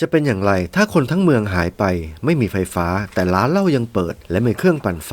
จะเป็นอย่างไรถ้าคนทั้งเมืองหายไป ไม่มีไฟฟ้า แต่ร้านเหล้ายังเปิด และมีเครื่องปั่นไฟ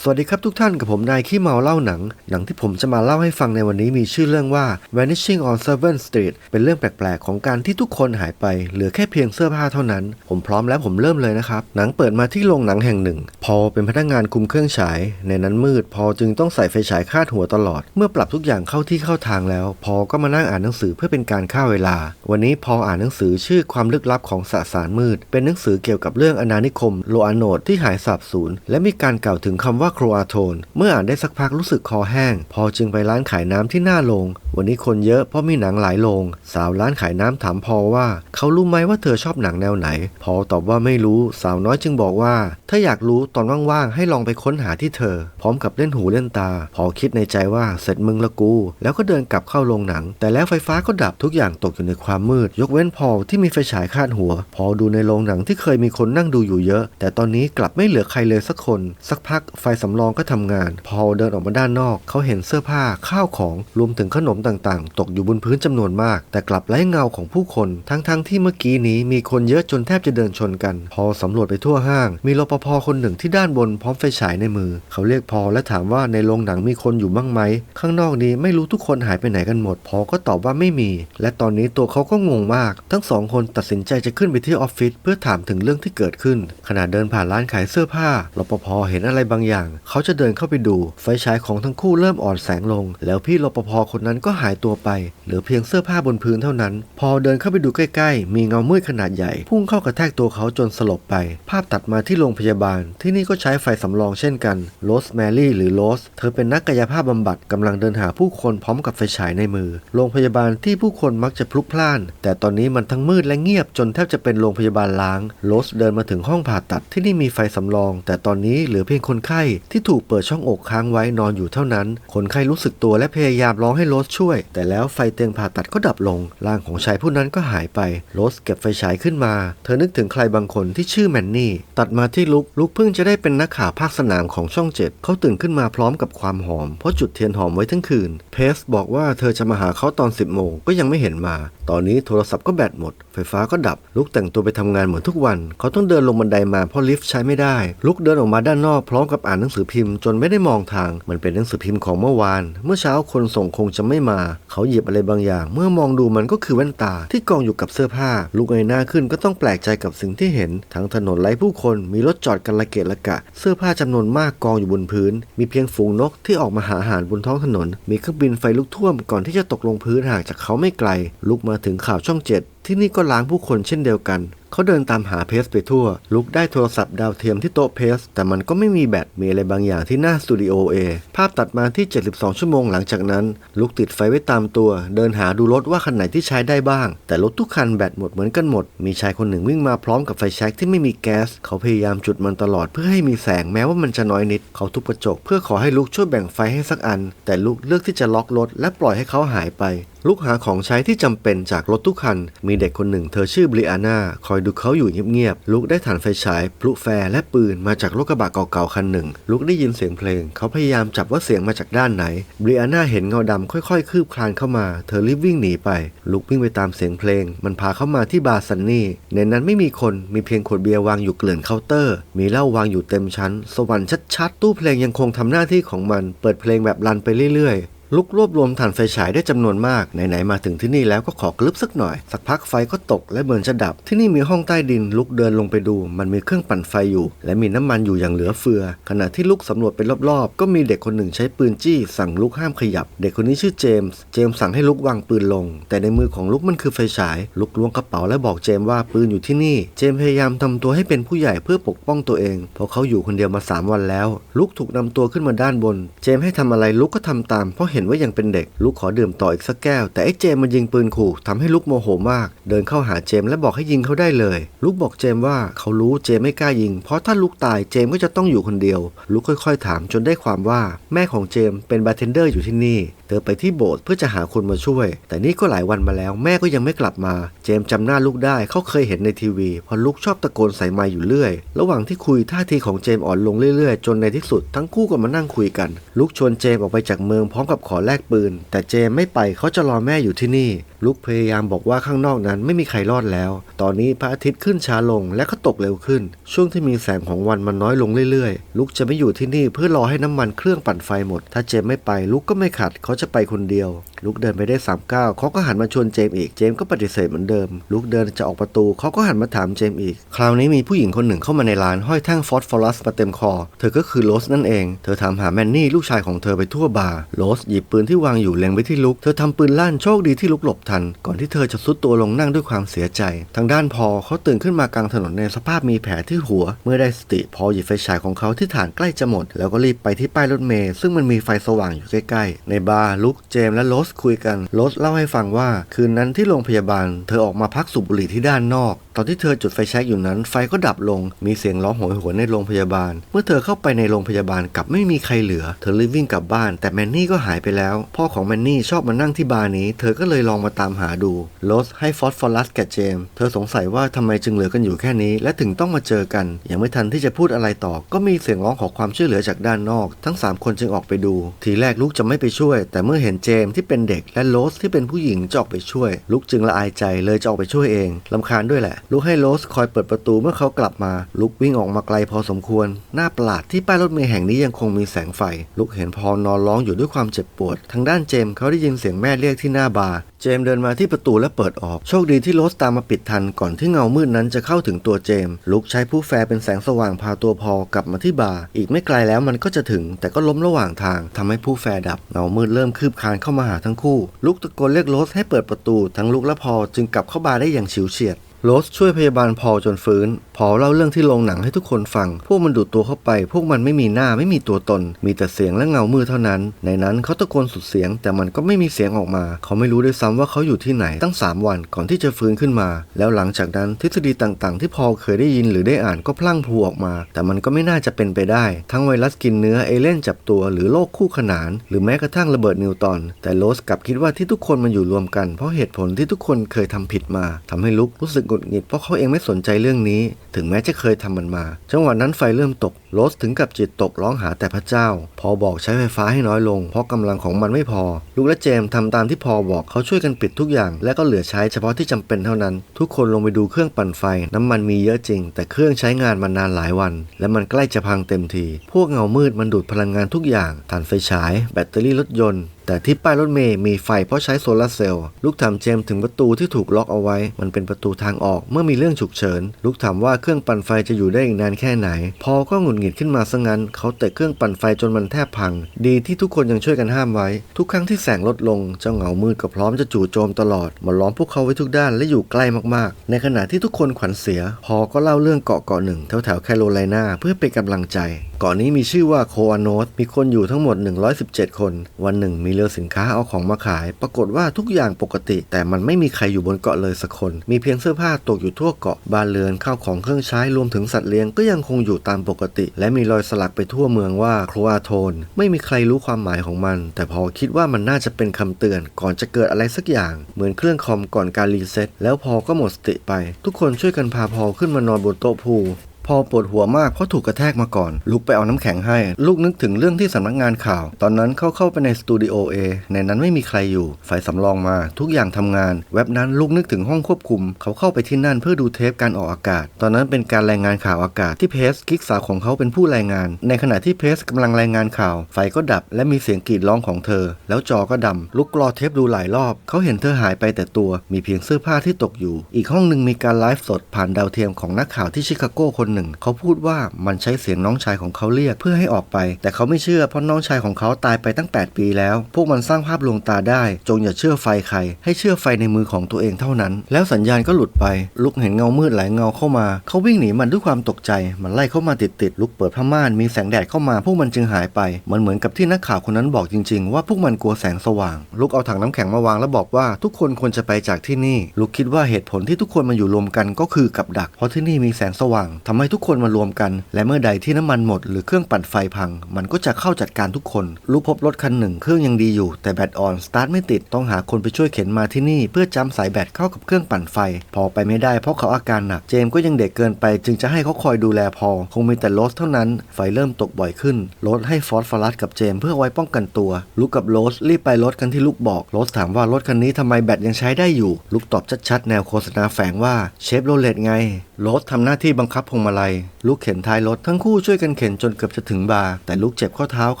สวัสดีครับทุกท่านกับผมนายขี้เมาเล่าหนัง หนังที่ผมจะมาเล่าให้ฟังในวันนี้มีชื่อเรื่องว่า Vanishing on Seventh Street เป็นเรื่องแปลกๆ ของการที่ทุกคนหายไป เหลือแค่เพียงเสื้อผ้าเท่านั้น ผมพร้อมแล้วผมเริ่มเลยนะครับ หนังเปิดมาที่โรงหนังแห่งหนึ่ง พอเป็นพนักงานคุมเครื่องฉาย ในนั้นมืด พอจึงต้องใส่ไฟฉายคาดหัวตลอด เมื่อปรับทุกอย่างเข้าที่เข้าทางแล้ว พอก็มานั่งอ่านหนังสือเพื่อเป็นการฆ่าเวลา วันนี้พออ่านหนังสือชื่อความลึกลับของสสารมืด เป็นหนังสือเกี่ยวกับเรื่องอาณานิคม โลอาโนดที่หายสาบสูญและมีการกล่าวถึงคำว่าโครอาโทน เมื่ออ่านได้สักพักรู้สึกคอแห้ง พอจึงไปร้านขายน้ำที่หน้าโรงวันนี้คนเยอะเพราะมีหนังหลายโรงสาวร้านขายน้ำถามพอว่า เขารู้ไหมว่าเธอชอบหนังแนวไหน พอตอบว่าไม่รู้สาวน้อยจึงบอกว่า ถ้าอยากรู้ตอนว่างๆให้ลองไปค้นหาที่เธอ พร้อมกับเล่นหูเล่นตา พอคิดในใจว่าเสร็จมึงละกู แล้วก็เดินกลับเข้าโรงหนัง แต่แล้วไฟฟ้าก็ดับทุกอย่างตกอยู่ในความมืด ยกเว้นพอที่มีไฟฉายคาดหัว พอดูในโรงหนังที่เคยมีคนนั่งดูอยู่เยอะ แต่ตอนนี้กลับไม่เหลือใครเลยสักคน สักพักไฟสำรองก็ทำงาน พอเดินออกมาด้านนอก เขาเห็นเสื้อผ้าข้าวของรวมถึงขนมต่างๆ ตกอยู่บนพื้นจำนวนมาก แต่กลับไร้เงาของผู้คน ทั้งๆที่เมื่อกี้นี้มีคนเยอะจนแทบจะเดินชนกัน พอสำรวจไปทั่วห้าง มีรปภคนหนึ่งที่ด้านบนพร้อมไฟฉายในมือ เขาเรียกพอและถามว่าในโรงหนังมีคนอยู่บ้างไหมข้างนอกนี้ไม่รู้ทุกคนหายไปไหนกันหมด พอก็ตอบว่าไม่มี และตอนนี้ตัวเขาก็งงมาก ทั้งสองคนตัดสินใจจะขึ้นไปที่ออฟฟิศเพื่อถามถึงเรื่องที่เกิดขึ้น ขณะเดินผ่านร้านขายเสื้อผ้ารปภเห็นอะไรบางอย่าง เขาจะเดินเข้าไปดู ไฟฉายของทั้งคู่เริ่มอ่อนแสงลง แล้วพี่รปภคนนั้นก็หายตัวไปเหลือเพียงเสื้อผ้าบนพื้นเท่านั้น พอเดินเข้าไปดูใกล้ๆ มีเงามืดขนาดใหญ่ พุ่งเข้ากระแทกตัวเขาจนสลบไป ภาพตัดมาที่โรงพยาบาล ที่นี่ก็ใช้ไฟสำรองเช่นกันโรสแมรี่หรือโรสเธอเป็นนักกายภาพบำบัดกำลังเดินหาผู้คนพร้อมกับไฟฉายในมือ โรงพยาบาลที่ผู้คนมักจะพลุกพล่าน แต่ตอนนี้มันทั้งมืดและเงียบจนแทบจะเป็นโรงพยาบาลล้าง โรสเดินมาถึงห้องผ่าตัดที่นี่มีไฟสำรอง แต่ตอนนี้เหลือเพียงคนไข้ที่ถูกเปิดช่องอกค้างไว้นอนอยู่เท่านั้น คนไข้รู้สึกตัวและพยายามร้องให้โรสช่วย แต่แล้วไฟเตียงผ่าตัดก็ดับลง ร่างของชายผู้นั้นก็หายไป โรสเก็บไฟฉายขึ้นมา เธอนึกถึงใครบางคนที่ชื่อแมนนี่ ตัดมาที่ลุก ลุกเพิ่งจะได้เป็นนักข่าวภาคสนามของช่องเจ็ดเขาตื่นขึ้นมาพร้อมกับความหอม เพราะจุดเทียนหอมไว้ทั้งคืน เพสบอกว่าเธอจะมาหาเขาตอน 10 โมงก็ยังไม่เห็นมา ตอนนี้โทรศัพท์ก็แบตหมด ไฟฟ้าก็ดับลุกแต่งตัวไปทำงานเหมือนทุกวัน เขาต้องเดินลงบันไดมาเพราะลิฟต์ใช้ไม่ได้ ลุกเดินออกมาด้านนอกพร้อมกับอ่านหนังสือพิมพ์จนไม่ได้มองทาง มันเป็นหนังสือพิมพ์ของเมื่อวาน เมื่อเช้าคนส่งคงจะไม่มา เขาหยิบอะไรบางอย่าง เมื่อมองดูมันก็คือแว่นตาที่กองอยู่กับเสื้อผ้า ลุกเงยหน้าขึ้นก็ต้องแปลกใจกับสิ่งที่เห็น ทั้งถนนไร้ผู้คน มีรถจอดกันละเกะละกะ เสื้อผ้าจำนวนมากกองอยู่บนพื้น มีเพียงฝูงนกที่ออกมาหาอาหารบนท้องถนน มีเครื่องบินไฟลุกท่วมก่อนที่จะตกลงพื้นห่างจากเขาไม่ไกล ลุกมาถึงข่าวช่องเจ็ด ที่นี่ก็ล้างผู้คนเช่นเดียวกัน เขาเดินตามหาเพสไปทั่ว ลุกได้โทรศัพท์ดาวเทียมที่โต๊ะเพส แต่มันก็ไม่มีแบต มีอะไรบางอย่างที่หน้าสตูดิโอเอ ภาพตัดมาที่ 72 ชั่วโมงหลังจากนั้น ลุกติดไฟไว้ตามตัว เดินหาดูรถว่าคันไหนที่ใช้ได้บ้าง แต่รถทุกคันแบตหมดเหมือนกันหมด มีชายคนหนึ่งวิ่งมาพร้อมกับไฟแช็กที่ไม่มีแก๊ส เขาพยายามจุดมันตลอดเพื่อให้มีแสงแม้ว่ามันจะน้อยนิด เขาทุบกระจก เพื่อขอให้ลุกช่วยแบ่งไฟให้สักอัน แต่ลุกเลือกที่จะล็อกรถ และปล่อยให้เขาหายไป ลุกหาของใช้ที่จำเป็นจากรถทุกคัน มีเด็กคนหนึ่งเธอชื่อบริอาน่าคอยดูเขาอยู่เงียบๆลุกได้ถ่านไฟฉาย พลุแฟร์และปืนมาจากรถกระบะเก่าๆคันหนึ่ง ลุกได้ยินเสียงเพลง เขาพยายามจับว่าเสียงมาจากด้านไหนบริอาน่าเห็นเงาดำค่อยๆ คืบคลานเข้ามา เธอรีบวิ่งหนีไป ลุกวิ่งไปตามเสียงเพลง มันพาเข้ามาที่บาร์ซันนี่ในนั้นไม่มีคนมีเพียงขวดเบียร์วางอยู่เกลื่อนเคาน์เตอร์ มีเหล้าวางอยู่เต็มชั้น สวรรค์ชัดๆ ตู้เพลงยังคงทำหน้าที่ของมัน เปิดเพลงแบบรันไปเรื่อยๆ ลุกรวบรวมถ่านไฟฉายได้จำนวนมากไหนๆมาถึงที่นี่แล้วก็ขอกลึบสักหน่อย สักพักไฟก็ตกและเหมือนจะดับ ที่นี่มีห้องใต้ดินลุกเดินลงไปดู มันมีเครื่องปั่นไฟอยู่ และมีน้ำมันอยู่อย่างเหลือเฟือ ขณะที่ลุกสำรวจไปรอบๆ ก็มีเด็กคนหนึ่งใช้ปืนจี้ สั่งลุกห้ามขยับ เด็กคนนี้ชื่อเจมส์เจมส์สั่งให้ลุกวางปืนลง แต่ในมือของลุกมันคือไฟฉาย ลุกล้วงกระเป๋าและบอกเจมส์ว่าปืนอยู่ที่นี่ เจมส์พยายามทำตัวให้เป็นผู้ใหญ่เพื่อปกป้องตัวเองเพราะเขาอยู่คนเดียวมาสามวันแล้ว ลุกถูกนำตัวขึ้นมาด้านบน เจมส์ให้ทำอะไรลุกก็ทำตามเพราะเห็นว่ายังเป็นเด็ก ลุกขอดื่มต่ออีกสักแก้ว แต่ไอ้เจมมันยิงปืนขู่ทำให้ลุกโมโหมาก เดินเข้าหาเจมและบอกให้ยิงเขาได้เลย ลุกบอกเจมว่าเขารู้เจมไม่กล้ายิง เพราะถ้าลุกตายเจมก็จะต้องอยู่คนเดียว ลุกค่อย ๆ ถามจนได้ความว่า แม่ของเจมเป็นบาร์เทนเดอร์อยู่ที่นี่ เธอไปที่โบสถ์เพื่อจะหาคนมาช่วย แต่นี่ก็หลายวันมาแล้ว แม่ก็ยังไม่กลับมา เจมจำหน้าลุกได้เขาเคยเห็นในทีวีเพอลุกชอบตะโกนใส่ไมค์อยู่เรื่อย ระหว่างที่คุยท่าทีของเจมอ่อนลงเรื่อยๆ จนในที่สุดทั้งคู่ก็มานั่งคุยกัน ลุกชวนเจมออกไปจากเมืองพร้อมกับขอแลกปืน แต่เจมไม่ไปเขาจะรอแม่อยู่ที่นี่ ลุกพยายามบอกว่าข้างนอกนั้นไม่มีใครรอดแล้ว ตอนนี้พระอาทิตย์ขึ้นช้าลงและก็ตกเร็วขึ้น ช่วงที่มีแสงของวันมันน้อยลงเรื่อยๆ ลุกจะไม่อยู่ที่นี่เพื่อรอให้น้ำมันเครื่องปั่นไฟหมด ถ้าเจมไม่ไปลุกก็ไม่ขัดเขาจะไปคนเดียว ลุกเดินไปได้สามก้าวเขาก็หันมาชวนเจมอีกเจมก็ปฏิเสธเหมือนเดิม ลุกเดินจะออกประตูเขาก็หันมาถามเจมอีก คราวนี้มีผู้หญิงคนหนึ่งเข้ามาในร้านห้อยแท่งฟอสฟอรัสมาเต็มคอ เธอก็คือโรสนั่นเอง เธอถามหาแมนนี่ลูกชายของเธอไปทั่วบาร์โรสหยิบปืนที่วางอยู่เล็งไปที่ลุก เธอทำปืนลั่นโชคดีที่ลุกหลบทัน ก่อนที่เธอจะซุดตัวลงนั่งด้วยความเสียใจ ทางด้านพอเขาตื่นขึ้นมากลางถนนในสภาพมีแผลที่หัว เมื่อได้สติพอหยิบไฟฉายของเขาที่ฐานใกล้จะหมด แล้วก็รีบไปที่ป้ายรถเมล์ซึ่งมันมีไฟสว่างอยู่ใกล้ๆ ในบาร์ลุกเจมและโรสคุยกันโรสเล่าให้ฟังว่า คืนนั้นที่โรงพยาบาล เธอออกมาพักสูบบุหรี่ที่ด้านนอก ตอนที่เธอจุดไฟแช็กอยู่นั้น ไฟก็ดับลง มีเสียงร้องโหยหวนในโรงพยาบาล เมื่อเธอเข้าไปในโรงพยาบาลกลับไม่มีใครเหลือ เธอรีบวิ่งกลับบ้าน แต่แมนนี่ก็หายไปแล้ว พ่อของแมนนี่ชอบมานั่งที่บาร์นี้ เธอก็เลยลองมาตามหาดูโรสให้ฟอสฟอรัสแก่เจมส์เธอสงสัยว่าทำไมจึงเหลือกันอยู่แค่นี้ และถึงต้องมาเจอกัน ยังไม่ทันที่จะพูดอะไรต่อ ก็มีเสียงร้องขอความช่วยเหลือจากด้านนอก ทั้งสามคนจึงออกไปดู ทีแรกลุกจะไม่ไปช่วย แต่เมื่อเห็นเจมส์ที่เป็นเด็กและโรสที่เป็นผู้หญิงจะออกไปช่วยลุกจึงละอายใจเลยจะออกไปช่วยเองลำคาญด้วยแหละลุกให้โรสคอยเปิดประตูเมื่อเขากลับมา ลุกวิ่งออกมาไกลพอสมควร หน้าประหลาดที่ป้ายรถเมล์แห่งนี้ยังคงมีแสงไฟ ลุกเห็นพอนอนร้องอยู่ด้วยความเจ็บปวด ทางด้านเจมเขาได้ยินเสียงแม่เรียกที่หน้าบาร์เจมเดินมาที่ประตูและเปิดออก โชคดีที่โรสตามมาปิดทันก่อนที่เงามืดนั้นจะเข้าถึงตัวเจม ลุกใช้ผู้แฟร์เป็นแสงสว่างพาตัวพอกลับมาที่บาร์อีกไม่ไกลแล้วมันก็จะถึง แต่ก็ล้มระหว่างทางทำให้ผู้แฟร์ดับเงามืดเริ่มคืบคานเข้ามาหาทั้งคู่ ลุกตะโกนเรียกโรสให้เปิดประตู ทั้งลุกและพอจึงกลับเข้าบาร์ได้อย่างฉิวเฉียด โรสช่วยพยาบาลพอจนฟื้น พอเล่าเรื่องที่โรงหนังให้ทุกคนฟัง พวกมันดูดตัวเข้าไป พวกมันไม่มีหน้าไม่มีตัวตน มีแต่เสียงและเงามืดเท่านั้น ในนั้นเขาตะโกนสุดเสียง แต่มันก็ไม่มีเสียงออกมา เขาไม่รู้ด้วยซ้ำว่าเขาอยู่ที่ไหนตั้ง 3 วันก่อนที่จะฟื้นขึ้นมา แล้วหลังจากนั้นทฤษฎีต่างๆ ที่พอเคยได้ยินหรือได้อ่านก็พลั่งพลูออกมา แต่มันก็ไม่น่าจะเป็นไปได้ ทั้งไวรัสกินเนื้อเอเลี่ยนจับตัวหรือโรคคู่ขนาน หรือแม้กระทั่งระเบิดนิวตอน แต่โรสกลับคิดว่าที่ทุกคนมาอยู่รวมกันเพราะเหตุผลที่ทุกคนเคยทำผิดมาทำให้ลุกรู้สึกดหงิดเพราะเขาเองไม่สนใจเรื่องนี้ ถึงแม้จะเคยทำมันมา จังหวะนั้นไฟเริ่มตกโรสถึงกับจิตตกร้องหาแต่พระเจ้า พอบอกใช้ไฟฟ้าให้น้อยลง เพราะกำลังของมันไม่พอ ลูกและเจมส์ทำตามที่พอบอกเขาช่วยกันปิดทุกอย่าง และก็เหลือใช้เฉพาะที่จำเป็นเท่านั้น ทุกคนลงไปดูเครื่องปั่นไฟ น้ำมันมีเยอะจริง แต่เครื่องใช้งานมานานหลายวัน และมันใกล้จะพังเต็มที พวกเงามืดมันดูดพลังงานทุกอย่างถ่านไฟฉาย แบตเตอรี่รถยนต์ แต่ที่ป้ายรถเมย์มีไฟเพราะใช้โซลาร์เซลล์ลูกถามเจมถึงประตูที่ถูกล็อกเอาไว้ มันเป็นประตูทางออกเมื่อมีเรื่องฉุกเฉิน ลูกถามว่าเครื่องปั่นไฟจะอยู่ได้อีกนานแค่ไหน พอก็หงุดหงิดขึ้นมาซะงั้น เขาเตะเครื่องปั่นไฟจนมันแทบพัง ดีที่ทุกคนยังช่วยกันห้ามไว้ ทุกครั้งที่แสงลดลง เจ้าเหงามืดก็พร้อมจะจู่โจมตลอดมาล้อมพวกเขาไว้ทุกด้านและอยู่ใกล้มากๆ ในขณะที่ทุกคนขวัญเสีย พอก็เล่าเรื่องเกาะเกาะหนึ่งแถวแถวแคโรไลนาเพื่อเป็นกำลังใจ กาะนี้มีชื่อว่าโคอาโนสมีคนอยู่ทั้งหมด 117 คน วันหนึ่งมีเรือสินค้าเอาของมาขาย ปรากฏว่าทุกอย่างปกติ แต่มันไม่มีใครอยู่บนเกาะเลยสักคน มีเพียงเสื้อผ้าตกอยู่ทั่วเกาะบ้านเรือนข้าวของเครื่องใช้รวมถึงสัตว์เลี้ยงก็ยังคงอยู่ตามปกติ และมีรอยสลักไปทั่วเมืองว่าโคอาโทน ไม่มีใครรู้ความหมายของมัน แต่พอคิดว่ามันน่าจะเป็นคำเตือน ก่อนจะเกิดอะไรสักอย่าง เหมือนเครื่องคอมก่อนการรีเซ็ตแล้วพอก็หมดสติไป ทุกคนช่วยกันพาพอขึ้นมานอนบนโต๊ะพู พอปวดหัวมากเพราะถูกกระแทกมาก่อน ลุกไปเอาน้ำแข็งให้ ลูกนึกถึงเรื่องที่สำนักงานข่าว ตอนนั้นเขาเข้าไปในสตูดิโอเอในนั้นไม่มีใครอยู่ไฟสำรองมา ทุกอย่างทำงาน เว็บนั้นลูกนึกถึงห้องควบคุม เขาเข้าไปที่นั่นเพื่อดูเทปการออกอากาศ ตอนนั้นเป็นการรายงานข่าวอากาศที่เพสกิ๊กสาวของเขาเป็นผู้รายงาน ในขณะที่เพสกำลังรายงานข่าว ไฟก็ดับ และมีเสียงกรีดร้องของเธอ แล้วจอก็ดำลุกกรอเทปดูหลายรอบ เขาเห็นเธอหายไปแต่ตัว มีเพียงเสื้อผ้าที่ตกอยู่ อีกห้องหนึ่งมีการไลฟ์สดผ่านดาวเทียมของนักข่าวที่ชิคาโกคนหนึ่ง เขาพูดว่ามันใช้เสียงน้องชายของเขาเรียกเพื่อให้ออกไป แต่เขาไม่เชื่อเพราะน้องชายของเขาตายไปตั้ง 8 ปีแล้ว พวกมันสร้างภาพลวงตาได้ จงอย่าเชื่อไฟใคร ให้เชื่อไฟในมือของตัวเองเท่านั้น แล้วสัญญาณก็หลุดไป ลุกเห็นเงามืดหลายเงาเข้ามา เขาวิ่งหนีมันด้วยความตกใจ มันไล่เข้ามาติดๆลุกเปิดผ้าม่านมีแสงแดดเข้ามาพวกมันจึงหายไป มันเหมือนกับที่นักข่าวคนนั้นบอกจริง ๆ ว่าพวกมันกลัวแสงสว่าง ลุกเอาถังน้ำแข็งมาวางแล้วบอกว่าทุกคนควรจะไปจากที่นี่ ลุกคิดว่าเหตุผลที่ทุกคนมาอยู่รวมกันก็คือกับดัก เพราะที่นี่มีแสงสว่างทำให้ทุกคนมารวมกัน และเมื่อใดที่น้ำมันหมดหรือเครื่องปั่นไฟพัง มันก็จะเข้าจัดการทุกคนลูกพบรถคันหนึ่งเครื่องยังดีอยู่ แต่แบตอ่อนสตาร์ทไม่ติดต้องหาคนไปช่วยเข็นมาที่นี่ เพื่อจำสายแบตเข้ากับเครื่องปั่นไฟ พอไปไม่ได้เพราะเขาอาการหนักเจมส์ก็ยังเด็กเกินไปจึงจะให้เขาคอยดูแลพอ คงมีแต่โรสเท่านั้น ไฟเริ่มตกบ่อยขึ้นโรสให้ฟอสฟอรัสกับเจมส์เพื่อไว้ป้องกันตัวลูกกับโรสรีบไปรถกันที่ลูกบอกโรสถามว่ารถคันนี้ทำไมแบตยังใช้ได้อยู่ลูกตอบชัดๆแนวโฆษณาแฝงว่าเชฟโรเลตไงโรสทำหน้าที่บังคับพวงมาลัยลูกเข็นท้ายรถทั้งคู่ช่วยกันเข็นจนเกือบจะถึงบาร์แต่ลูกเจ็บข้อเท้าเข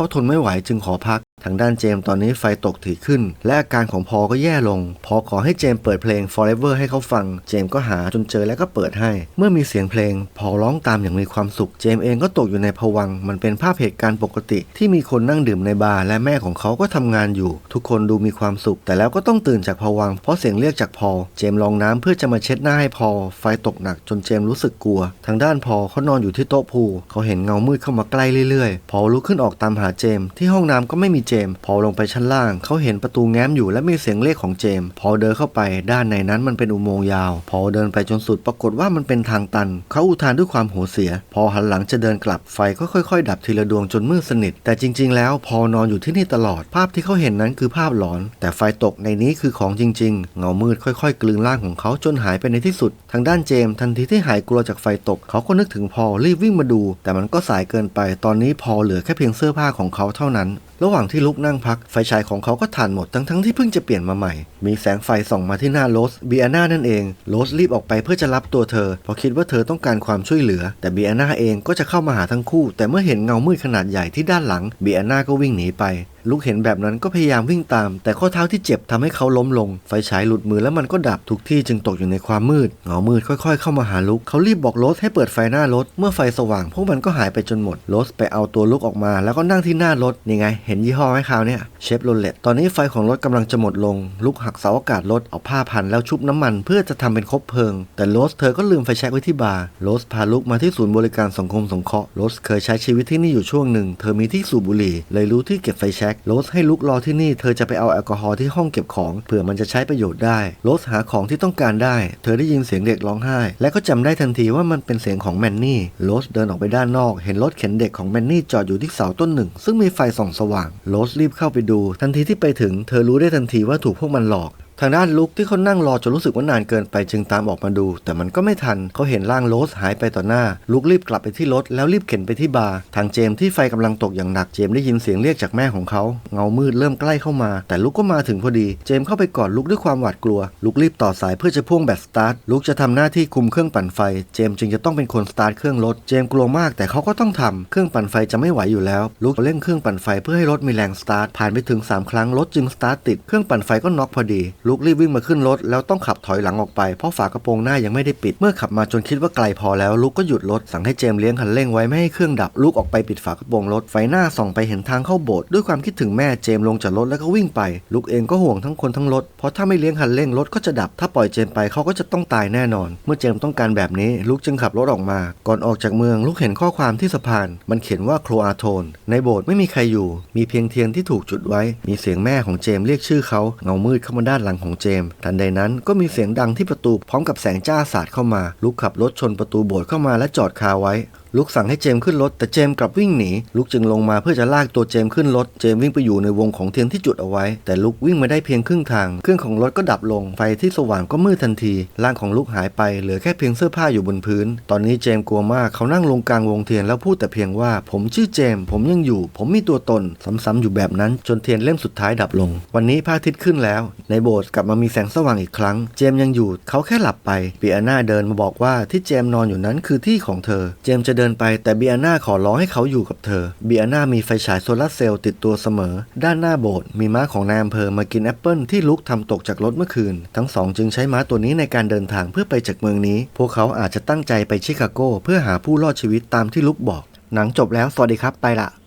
าทนไม่ไหวจึงขอพัก ทางด้านเจมส์ตอนนี้ไฟตกถี่ขึ้น และอาการของพอก็แย่ลง พอขอให้เจมส์เปิดเพลง Forever ให้เขาฟัง เจมส์ก็หาจนเจอแล้วก็เปิดให้ เมื่อมีเสียงเพลง พอร้องตามอย่างมีความสุข เจมส์เองก็ตกอยู่ในภวัง มันเป็นภาพเหตุการณ์ปกติ ที่มีคนนั่งดื่มในบาร์และแม่ของเขาก็ทำงานอยู่ ทุกคนดูมีความสุข แต่แล้วก็ต้องตื่นจากภวังเพราะเสียงเรียกจากพอ เจมส์ลองน้ำเพื่อจะมาเช็ดหน้าให้พอ ไฟตกหนักจนเจมส์รู้สึกกลัว ทางด้านพอเขานอนอยู่ที่โต๊ะพูเขาเห็นเงามืดเข้ามาใกล้เรื่อยๆ พอลุกขึ้นออกตามหาเจมส์ที่ห้องน้ำก็ไม่มีเจมส์พอลงไปชั้นล่าง เขาเห็นประตูแง้มอยู่และมีเสียงเรียกของเจมส์พอเดินเข้าไปด้านในนั้นมันเป็นอุโมงค์ยาว พอเดินไปจนสุดปรากฏว่ามันเป็นทางตัน เขาอุทานด้วยความโหเสีย พอหันหลังจะเดินกลับไฟก็ค่อยๆ ดับทีละดวงจนมืดสนิท แต่จริง ๆ แล้วพอนอนอยู่ที่นี่ตลอดภาพที่เขาเห็นนั้นคือภาพหลอน แต่ไฟตกในนี้คือของจริง ๆ เงามืดค่อย ๆ กลืนร่างของเขาจนหายไปในที่สุด ทางด้านเจมส์ทันทีที่หายกลัวจากไฟตก เขาก็นึกถึงพอรีบวิ่งมาดู แต่มันก็สายเกินไป ตอนนี้พอเหลือแค่เพียงเสื้อผ้าของเขาเท่านั้น ระหว่างที่ลุกนั่งพัก ไฟฉายของเขาก็ถ่านหมดทั้งๆที่เพิ่งจะเปลี่ยนมาใหม่ มีแสงไฟส่องมาที่หน้าโรสเบียนานั่นเองโรสรีบออกไปเพื่อจะรับตัวเธอ เพราะคิดว่าเธอต้องการความช่วยเหลือ แต่เบียนาเองก็จะเข้ามาหาทั้งคู่ แต่เมื่อเห็นเงามืดขนาดใหญ่ที่ด้านหลังเบียนาก็วิ่งหนีไป ลูกเห็นแบบนั้นก็พยายามวิ่งตาม แต่ข้อเท้าที่เจ็บทำให้เขาล้มลง ไฟฉายหลุดมือแล้วมันก็ดับทุกที่จึงตกอยู่ในความมืดเงามืดค่อย ๆ เข้ามาหาลุกเขารีบบอกโรสให้เปิดไฟหน้ารถเมื่อไฟสว่าง พวกมันก็หายไปจนหมดโรสไปเอาตัวลุกออกมา แล้วก็นั่งที่หน้ารถนี่ไง เห็นยี่ห้อไหมคราวเนี้ยเชฟโรเลตตอนนี้ไฟของรถกำลังจะหมดลง ลุกหักเสาอากาศรถเอาผ้าพันแล้วชุบน้ำมันเพื่อจะทำเป็นคบเพลิง แต่โรสเธอก็ลืมไฟแช็กไว้ที่บาร์โรสพาลุกมาที่ศูนย์บริการสังคมสงเคราะห์โรสเคยใช้ชีวิตที่นี่อยู่ช่วงหนึ่งเธอมีที่สูบบุหรี่เลยรู้ที่เก็บไฟแช็กโรสให้ลุกรอที่นี่เธอจะไปเอาแอลกอฮอล์ที่ห้องเก็บของเผื่อมันจะใช้ประโยชน์ได้โรสหาของที่ต้องการได้ เธอได้ยินเสียงเด็กร้องไห้ และก็จำได้ทันทีว่ามันเป็นเสียงของแมนนี่โรสเดินออกไปด้านนอกเห็นรถเข็นเด็กของแมนนี่จอดอยู่ที่เสาต้นหนึ่ง ซึ่งมีไฟส่องสว่างโรสรีบเข้าไปดู ทันทีที่ไปถึง เธอรู้ได้ทันทีว่าถูกพวกมันหลอก ทางด้านลุกที่เขานั่งรอจนรู้สึกว่านานเกินไปจึงตามออกมาดู แต่มันก็ไม่ทันเขาเห็นร่างโรสหายไปต่อหน้า ลุกรีบกลับไปที่รถแล้วรีบเข็นไปที่บาร์ทางเจมที่ไฟกำลังตกอย่างหนักเจมได้ยินเสียงเรียกจากแม่ของเขาเงามืดเริ่มใกล้เข้ามา แต่ลุกก็มาถึงพอดี เจมเข้าไปกอดลุกด้วยความหวาดกลัว ลุกรีบต่อสายเพื่อจะพ่วงแบตสตาร์ทลุกจะทำหน้าที่คุมเครื่องปั่นไฟ เจมจึงจะต้องเป็นคนสตาร์ทเครื่องรถเจมกลัวมาก แต่เขาก็ต้องทำเครื่องปั่นไฟจะไม่ไหวอยู่แล้ว ลุกเร่งเครื่องปั่นไฟเพื่อให้รถมีแรงสตาร์ทผ่านไปถึงสามครั้งรถจึงสตาร์ทติดเครื่องปั่นไฟก็น็อกพอดีลุกรีบวิ่งมาขึ้นรถแล้วต้องขับถอยหลังออกไปเพราะฝากระโปรงหน้ายังไม่ได้ปิด เมื่อขับมาจนคิดว่าไกลพอแล้วลุกก็หยุดรถสั่งให้เจมเลี้ยงคันเร่งไว้ไม่ให้เครื่องดับลุกออกไปปิดฝากระโปรงรถไฟหน้าส่องไปเห็นทางเข้าโบสถ์ด้วยความคิดถึงแม่เจมลงจากรถแล้วก็วิ่งไป ลุกเองก็ห่วงทั้งคนทั้งรถเพราะถ้าไม่เลี้ยงคันเร่งรถก็จะดับ ถ้าปล่อยเจมไปเขาก็จะต้องตายแน่นอน เมื่อเจมต้องการแบบนี้ลุกจึงขับรถออกมา ก่อนออกจากเมืองลุกเห็นข้อความที่สะพาน มันเขียนว่าโครอาโทน ในโบสถ์ไม่มีใครอยู่ มีเพียงเทียนที่ถูกจุดไว้ มีเสียงแม่ของเจมเรียกชื่อเขาเงามืดเข้ามาด้านหลังของเจมส์ทันใดนั้นก็มีเสียงดังที่ประตูพร้อมกับแสงจ้าสาดเข้ามา ลุกขับรถชนประตูโบสถ์เข้ามาและจอดคาไว้ ลุกสั่งให้เจมขึ้นรถ แต่เจมกลับวิ่งหนีลุกจึงลงมาเพื่อจะลากตัวเจมขึ้นรถ เจมวิ่งไปอยู่ในวงของเทียนที่จุดเอาไว้ แต่ลุกวิ่งมาได้เพียงครึ่งทาง เครื่องของรถก็ดับลง ไฟที่สว่างก็มืดทันที ร่างของลุกหายไป เหลือแค่เพียงเสื้อผ้าอยู่บนพื้น ตอนนี้เจมกลัวมาก เขานั่งลงกลางวงเทียนแล้วพูดแต่เพียงว่า ผมชื่อเจม ผมยังอยู่ ผมมีตัวตน ซ้ำๆอยู่แบบนั้น จนเทียนเล่มสุดท้ายดับลง วันนี้พระอาทิตย์ขึ้นแล้ว ในโบสถ์กลับมามีแสงสว่างอีกครั้ง เจมยังอยู่ เขาแค่หลับไปเบียนาเดินมาบอกว่าที่เจมนอนอยู่นั้นคือที่ของเธอ เจมจะเดินดินไปแต่เบียนาขอร้องให้เขาอยู่กับเธอ เบียนามีไฟฉายโซลาร์เซลล์ติดตัวเสมอ ด้านหน้าโบสถ์มีม้าของนายอำเภอมากินแอปเปิลที่ลุกทำตกจากรถเมื่อคืน ทั้งสองจึงใช้ม้าตัวนี้ในการเดินทางเพื่อไปจากเมืองนี้ พวกเขาอาจจะตั้งใจไปชิคาโก เพื่อหาผู้รอดชีวิตตามที่ลุกบอก หนังจบแล้วสวัสดีครับไปละ